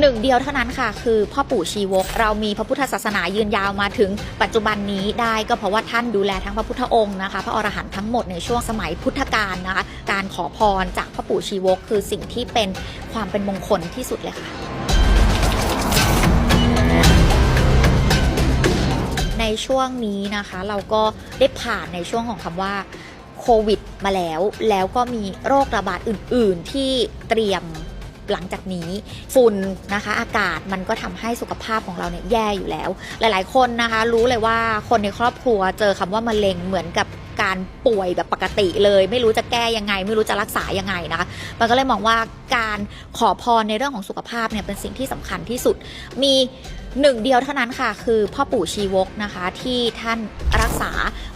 หนึ่งเดียวเท่านั้นค่ะ คือพ่อปู่ชีวก เรามีพระพุทธศาสนายืนยาวมาถึงปัจจุบันนี้ได้ก็เพราะว่าท่านดูแลทั้งพระพุทธองค์นะคะ พระอรหันต์ทั้งหมดในช่วงสมัยพุทธกาลนะคะ การขอพรจากพ่อปู่ชีวก คือสิ่งที่เป็นความเป็นมงคลที่สุดเลยค่ะในช่วงนี้นะคะเราก็ได้ผ่านในช่วงของคำว่าโควิดมาแล้ว แล้วก็มีโรคระบาดอื่น ๆ ที่เตรียม หลังจากนี้ฝุ่นนะคะ อากาศมันก็ทำให้สุขภาพของเราเนี่ยแย่อยู่แล้ว หลาย ๆ คนนะคะ รู้เลยว่าคนในครอบครัวเจอคำว่ามะเร็งเหมือนกับ การป่วยแบบปกติเลย ไม่รู้จะแก้ยังไง ไม่รู้จะรักษายังไงนะคะมันก็เลยมองว่าการขอพรในเรื่องของสุขภาพเนี่ยเป็นสิ่งที่สำคัญที่สุด มีหนึ่งเดียวเท่านั้นค่ะ คือพ่อปู่ชีวกนะคะที่ท่านรักษา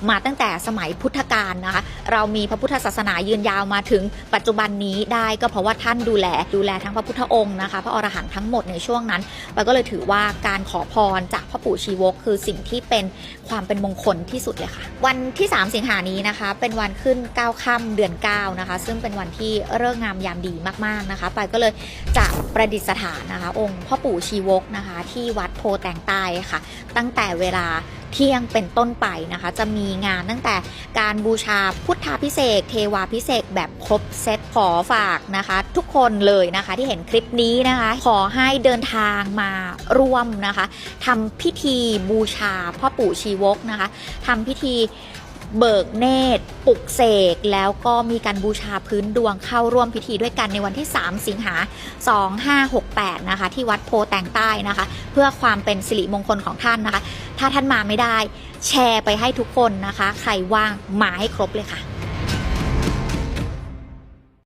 มาตั้งแต่สมัยพุทธกาลนะคะ เรามีพระพุทธศาสนายืนยาวมาถึงปัจจุบันนี้ได้ก็เพราะว่าท่านดูแลดูแลทั้งพระพุทธองค์นะคะ พระอรหันต์ทั้งหมดในช่วงนั้นเราก็เลยถือว่าการขอพรจากพ่อปู่ชีวก คือสิ่งที่เป็นความเป็นมงคลที่สุดเลยค่ะ วันที่ 3 สิงหานี้นะคะ เป็นวันขึ้น 9 ค่ำเดือน 9 นะคะ ซึ่งเป็นวันที่เริ่งงามยามดีมากๆนะคะไปายก็เลยจะประดิษฐานนะคะ องค์พ่อปู่ชีวกนะคะ ที่วัดโพแตงใต้ค่ะ ตั้งแต่เวลาเที่ยงเป็นต้นไปนะคะ จะมีงานตั้งแต่การบูชาพุทธาพิเศษเทวาพิเศษแบบครบเซตขอฝากนะคะ ทุกคนเลยนะคะที่เห็นคลิปนี้นะคะ ขอให้เดินทางมาร่วมนะคะทำพิธีบูชาพ่อปู่ชีวกนะคะทำพิธี เบิกเนตรปลุกเสก แล้วก็มีการบูชาพื้นดวงเข้าร่วมพิธีด้วยกันในวันที่ 3 สิงหา 2568 นะคะ ที่วัดโพแตงใต้นะคะ เพื่อความเป็นสิริมงคลของท่านนะคะ ถ้าท่านมาไม่ได้ แชร์ไปให้ทุกคนนะคะ ใครว่างมาให้ครบเลยค่ะ